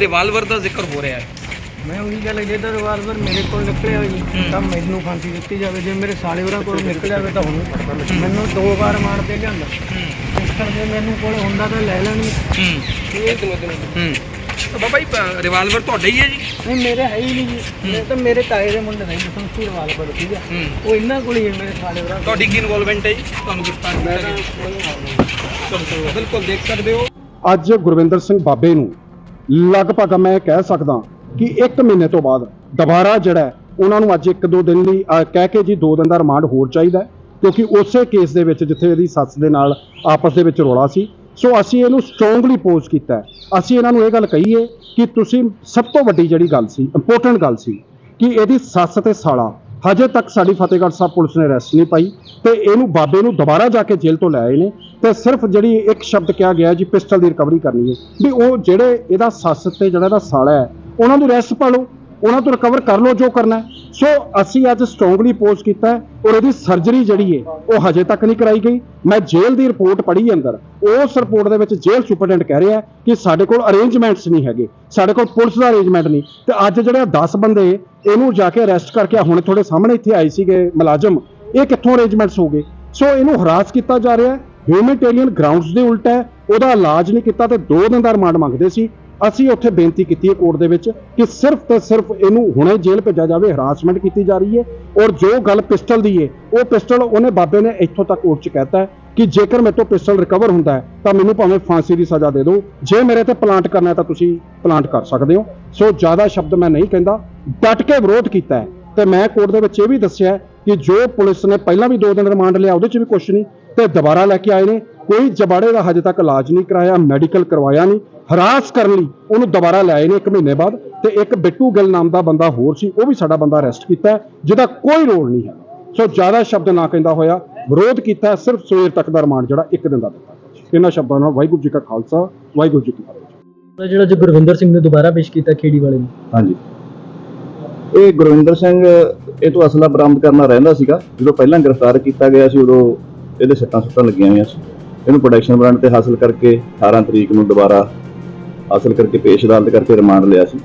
Revolver ਦਾ ਜ਼ਿਕਰ ਹੋ ਰਿਹਾ ਹੈ। ਮੈਂ ਉਹੀ ਗੱਲ ਜੇ ਤਾਂ ਰਿਵਾਲਵਰ ਮੇਰੇ ਕੋਲ ਨਿਕਲਿਆ ਹੋਈ ਤਾਂ ਮੈਨੂੰ ਫਾਂਸੀ ਦਿੱਤੀ ਜਾਵੇ। ਜੇ ਮੇਰੇ ਸਾਲੇ ਹੋਰਾਂ ਕੋਲ ਨਿਕਲ ਜਾਵੇ ਤਾਂ ਹੁਣ ਮੈਨੂੰ ਦੋ ਵਾਰ ਮਾਰ ਤੇ ਲਿਆਂਦਾ ਇਸ ਕਰਕੇ ਮੈਨੂੰ ਕੋਲ ਹੁੰਦਾ ਤਾਂ ਲੈ ਲੈਣੀ ਹੂੰ। ਇਹ ਦਿਨੋਂ ਦਿਨ ਹੂੰ। ਤਾਂ ਬਾਬਾ ਜੀ ਪ- ਰਿਵਾਲਵਰ ਤੁਹਾਡਾ ਹੀ ਹੈ ਜੀ? ਨਹੀਂ ਮੇਰੇ ਹੈ ਹੀ ਨਹੀਂ ਜੀ। ਇਹ ਤਾਂ ਮੇਰੇ ਤਾਏ ਦੇ ਮੁੰਡੇ ਦਾ ਹੀ ਸੰਸੀ ਰਿਵਾਲਵਰ ਠੀਕ ਆ ਹੂੰ। ਉਹ ਇਹਨਾਂ ਕੋਲ ਹੀ ਹੈ ਮੇਰੇ ਸਾਲੇ ਹੋਰਾਂ ਕੋਲ। ਤੁਹਾਡੀ ਕੀ ਇਨਵੋਲਵਮੈਂਟ ਹੈ ਜੀ? ਤੁਹਾਨੂੰ ਗ੍ਰਿਫਤਾਰ ਕੀਤਾ ਗਿਆ। ਚਲੋ, ਚਲੋ, ਬਿਲਕੁਲ ਦੇਖ ਸਕਦੇ ਹੋ। ਅੱਜ ਗੁਰਵਿੰਦਰ ਸਿੰਘ ਬਾਬੇ ਨੂੰ ਲਗਭਗ ਮੈਂ ਇਹ ਕਹਿ ਸਕਦਾ ਕਿ 1 ਮਹੀਨੇ ਤੋਂ ਬਾਅਦ ਦੁਬਾਰਾ ਜਿਹੜਾ ਉਹਨਾਂ ਨੂੰ ਅੱਜ ਇੱਕ ਦੋ ਦਿਨ ਲਈ ਕਹਿ ਕੇ ਜੀ ਦੋ ਦਿਨ ਦਾ ਰਿਮਾਂਡ ਹੋਰ ਚਾਹੀਦਾ ਕਿਉਂਕਿ ਉਸੇ ਕੇਸ ਦੇ ਵਿੱਚ ਜਿੱਥੇ ਇਹਦੀ ਸੱਸ ਦੇ ਨਾਲ ਆਪਸ ਦੇ ਵਿੱਚ ਰੌਲਾ ਸੀ। ਸੋ ਅਸੀਂ ਇਹਨੂੰ ਸਟਰੋਂਗਲੀ ਪੋਜ਼ ਕੀਤਾ ਅਸੀਂ ਇਹਨਾਂ ਨੂੰ ਇਹ ਗੱਲ ਕਹੀਏ ਕਿ ਤੁਸੀਂ ਸਭ ਤੋਂ ਵੱਡੀ ਜਿਹੜੀ ਗੱਲ ਸੀ ਇੰਪੋਰਟੈਂਟ ਗੱਲ ਸੀ, ਕਿ ਇਹਦੀ ਸੱਸ ਤੇ ਸਾਲਾ ਹਜੇ ਤੱਕ ਸਾਡੀ ਫਤਿਹਗੜ੍ਹ ਸਾਹਿਬ ਪੁਲਿਸ ਨੇ ਅਰੈਸਟ ਨਹੀਂ ਪਾਈ ਤੇ ਇਹਨੂੰ ਬਾਬੇ ਨੂੰ ਦੁਬਾਰਾ ਜਾ ਕੇ ਜੇਲ੍ਹ ਤੋਂ ਲੈ ਆਏ ਨੇ ਤੇ ਸਿਰਫ ਜਿਹੜੀ ਇੱਕ ਸ਼ਬਦ ਕਿਹਾ ਗਿਆ ਜੀ, ਪਿਸਟਲ ਦੀ ਰਿਕਵਰੀ ਕਰਨੀ ਹੈ ਵੀ ਉਹ ਜਿਹੜੇ ਇਹਦਾ ਸੱਸ ਤੇ ਜਿਹੜਾ ਇਹਦਾ ਸਾਲਾ ਹੈ, ਉਹਨਾਂ ਨੂੰ ਅਰੈਸਟ ਪਾ ਲਓ, ਉਹਨਾਂ ਤੋਂ ਰਿਕਵਰ ਕਰ ਲਓ ਜੋ ਕਰਨਾ ਹੈ। ਸੋ ਅਸੀਂ ਅੱਜ ਸਟਰੋਂਗਲੀ ਪੋਸਟ ਕੀਤਾ ਔਰ ਇਹਦੀ ਸਰਜਰੀ ਜਿਹੜੀ ਹੈ, ਉਹ ਹਜੇ ਤੱਕ ਨਹੀਂ ਕਰਾਈ ਗਈ। ਮੈਂ ਜੇਲ੍ਹ ਦੀ ਰਿਪੋਰਟ ਪੜ੍ਹੀ ਅੰਦਰ। ਉਸ ਰਿਪੋਰਟ ਦੇ ਵਿੱਚ ਜੇਲ੍ਹ ਸੁਪਰਡੈਂਟ ਕਹਿ ਰਿਹਾ ਕਿ ਸਾਡੇ ਕੋਲ ਅਰੇਂਜਮੈਂਟਸ ਨਹੀਂ ਹੈਗੇ। ਸਾਡੇ ਕੋਲ ਪੁਲਿਸ ਦਾ ਅਰੇਂਜਮੈਂਟ ਨਹੀਂ। ਤੇ ਅੱਜ ਜਿਹੜੇ 10 ਬੰਦੇ, ਇਹਨੂੰ ਜਾ ਕੇ ਅਰੈਸਟ ਕਰਕੇ ਹੁਣ ਤੁਹਾਡੇ ਸਾਹਮਣੇ ਇੱਥੇ ਆਏ ਸੀਗੇ ਮੁਲਾਜ਼ਮ, ਇਹ ਕਿੱਥੋਂ ਅਰੇਂਜਮੈਂਟਸ ਹੋ ਗਏ? ਸੋ ਇਹਨੂੰ ਹਰਾਸ ਕੀਤਾ ਜਾ ਰਿਹਾ ਹੈ। ਹਿਊਮੈਨਿਟੇਰੀਅਨ ਗਰਾਊਂਡਸ ਦੇ ਉਲਟ ਹੈ। ਉਹਦਾ ਇਲਾਜ ਨਹੀਂ ਕੀਤਾ ਤੇ 2 ਦਿਨ ਦਾ ਰਿਮਾਂਡ ਮੰਗਦੇ ਸੀ। ਅਸੀਂ ਉੱਥੇ ਬੇਨਤੀ ਕੀਤੀ ਹੈ ਕੋਰਟ ਦੇ ਵਿੱਚ ਕਿ ਸਿਰਫ ਤੇ ਸਿਰਫ ਇਹਨੂੰ ਹੁਣੇ ਜੇਲ੍ਹ ਭੇਜਿਆ ਜਾਵੇ ਹਰਾਸਮੈਂਟ ਕੀਤੀ ਜਾ ਰਹੀ ਹੈ ਔਰ ਜੋ ਗੱਲ ਪਿਸਟਲ ਦੀ ਹੈ, ਉਹ ਪਿਸਟਲ ਉਹਨੇ ਬਾਬੇ ਨੇ ਇੱਥੋਂ ਤੱਕ ਕੋਰਟ 'ਚ ਕਹਿਤਾ ਕਿ ਜੇਕਰ ਮੇਰੇ ਤੋਂ ਪਿਸਟਲ ਰਿਕਵਰ ਹੁੰਦਾ ਹੈ, ਤਾਂ ਮੈਨੂੰ ਭਾਵੇਂ ਫਾਂਸੀ ਦੀ ਸਜ਼ਾ ਦੇ ਦਿਓ। ਜੇ ਮੇਰੇ ਤੇ ਪਲਾਂਟ ਕਰਨਾ ਤਾਂ ਤੁਸੀਂ ਪਲਾਂਟ ਕਰ ਸਕਦੇ ਹੋ। ਸੋ ਜ਼ਿਆਦਾ ਸ਼ਬਦ ਮੈਂ ਨਹੀਂ ਕਹਿੰਦਾ, ਡਟ ਕੇ ਵਿਰੋਧ ਕੀਤਾ ਹੈ। ਤੇ ਮੈਂ ਕੋਰਟ ਦੇ ਵਿੱਚ ਇਹ ਵੀ ਦੱਸਿਆ ਕਿ ਜੋ ਪੁਲਿਸ ਨੇ ਪਹਿਲਾਂ ਵੀ ਦੋ ਦਿਨ ਰਿਮਾਂਡ ਲਿਆ, ਉਹਦੇ 'ਚ ਵੀ ਕੁਝ ਨਹੀਂ। ਤੇ ਦੁਬਾਰਾ ਲੈ ਕੇ ਆਏ ਨੇ। ਕੋਈ ਜਬਾੜੇ ਦਾ ਹਜੇ ਤੱਕ ਇਲਾਜ ਨਹੀਂ ਕਰਾਇਆ, ਮੈਡੀਕਲ ਕਰਵਾਇਆ ਨਹੀਂ। ਹਰਾਸ ਕਰਨ ਲਈ ਉਹਨੂੰ ਦੁਬਾਰਾ ਲੈ ਆਏ ਨੇ ਇੱਕ ਮਹੀਨੇ ਬਾਅਦ ਤੇ ਇੱਕ ਬਿੱਟੂ ਗਿੱਲ ਨਾਮ ਦਾ ਬੰਦਾ ਹੋਰ ਸੀ ਉਹ ਵੀ ਸਾਡਾ ਬੰਦਾ ਅਰੈਸਟ ਕੀਤਾ ਜਿਹਦਾ ਕੋਈ ਰੋਲ ਨਹੀਂ ਹੈ। ਸੋ ਜ਼ਿਆਦਾ ਸ਼ਬਦ ਨਾ ਕਹਿੰਦਾ ਹੋਇਆ ਵਿਰੋਧ ਕੀਤਾ ਸਿਰਫ ਸਵੇਰ ਤੱਕ ਦਾ ਰਿਮਾਂਡ ਜਿਹੜਾ ਇੱਕ ਦਿਨ ਦਾ ਦਿੱਤਾ ਇਹਨਾਂ ਸ਼ਬਦਾਂ ਨਾਲ ਵਾਹਿਗੁਰੂ ਜੀ ਕਾ ਖਾਲਸਾ ਵਾਹਿਗੁਰੂ ਜੀ ਕੀ ਫਤਿਹ। ਜਿਹੜਾ ਜੋ ਗੁਰਵਿੰਦਰ ਸਿੰਘ ਨੇ ਦੁਬਾਰਾ ਪੇਸ਼ ਕੀਤਾ ਖੇੜੀ ਵਾਲੇ ਨੂੰ। ਹਾਂਜੀ। ਇਹ ਗੁਰਵਿੰਦਰ ਸਿੰਘ ਇਹ ਤੋਂ ਅਸਲਾ ਬਰਾਮਦ ਕਰਨਾ ਰਹਿੰਦਾ ਸੀਗਾ। ਜਦੋਂ ਪਹਿਲਾਂ ਗ੍ਰਿਫਤਾਰ ਕੀਤਾ ਗਿਆ ਸੀ ਉਦੋਂ ਇਹਦੇ ਸੱਟਾਂ ਸੁੱਟਾਂ ਲੱਗੀਆਂ ਹੋਈਆਂ ਸੀ। ਇਹਨੂੰ ਪ੍ਰੋਡਕਸ਼ਨ ਬ੍ਰਾਂਡ ਤੇ ਹਾਸਲ ਕਰਕੇ 18 ਤਰੀਕ ਨੂੰ ਦੁਬਾਰਾ ਹਾਸਲ ਕਰਕੇ ਪੇਸ਼ ਅਦਾਲਤ ਕਰਕੇ ਰਿਮਾਂਡ ਲਿਆ ਸੀ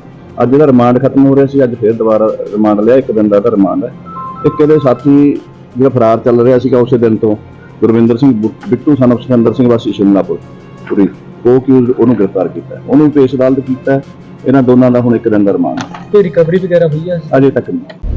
ਅੱਜ ਇਹਦਾ ਰਿਮਾਂਡ ਖਤਮ ਹੋ ਰਿਹਾ ਸੀ ਅੱਜ ਫਿਰ ਦੁਬਾਰਾ ਰਿਮਾਂਡ ਲਿਆ ਇੱਕ ਦਿਨ ਦਾ ਤਾਂ ਰਿਮਾਂਡ ਹੈ ਇੱਕ ਇਹਦੇ ਸਾਥੀ ਜਿਹੜਾ ਫਰਾਰ ਚੱਲ ਰਿਹਾ ਸੀਗਾ ਉਸੇ ਦਿਨ ਤੋਂ ਗੁਰਵਿੰਦਰ ਸਿੰਘ ਬਿੱਟੂ ਸਨ ਸਿਕੰਦਰ ਸਿੰਘ ਵਾਸੀ ਸ਼ਿਮਲਾਪੁਰ ਪੂਰੀ ਉਹ ਕਿ ਉਹਨੂੰ ਗ੍ਰਿਫਤਾਰ ਕੀਤਾ। ਉਹਨੂੰ ਵੀ ਪੇਸ਼ ਅਦਾਲਤ ਕੀਤਾ। ਇਹਨਾਂ ਦੋਨਾਂ ਦਾ ਹੁਣ ਇੱਕ ਦਿਨ ਦਾ ਰਿਮਾਂਡ। ਕੋਈ ਰਿਕਵਰੀ ਵਗੈਰਾ ਹੋਈ ਹੈ ਅਜੇ ਤੱਕ ਨਹੀਂ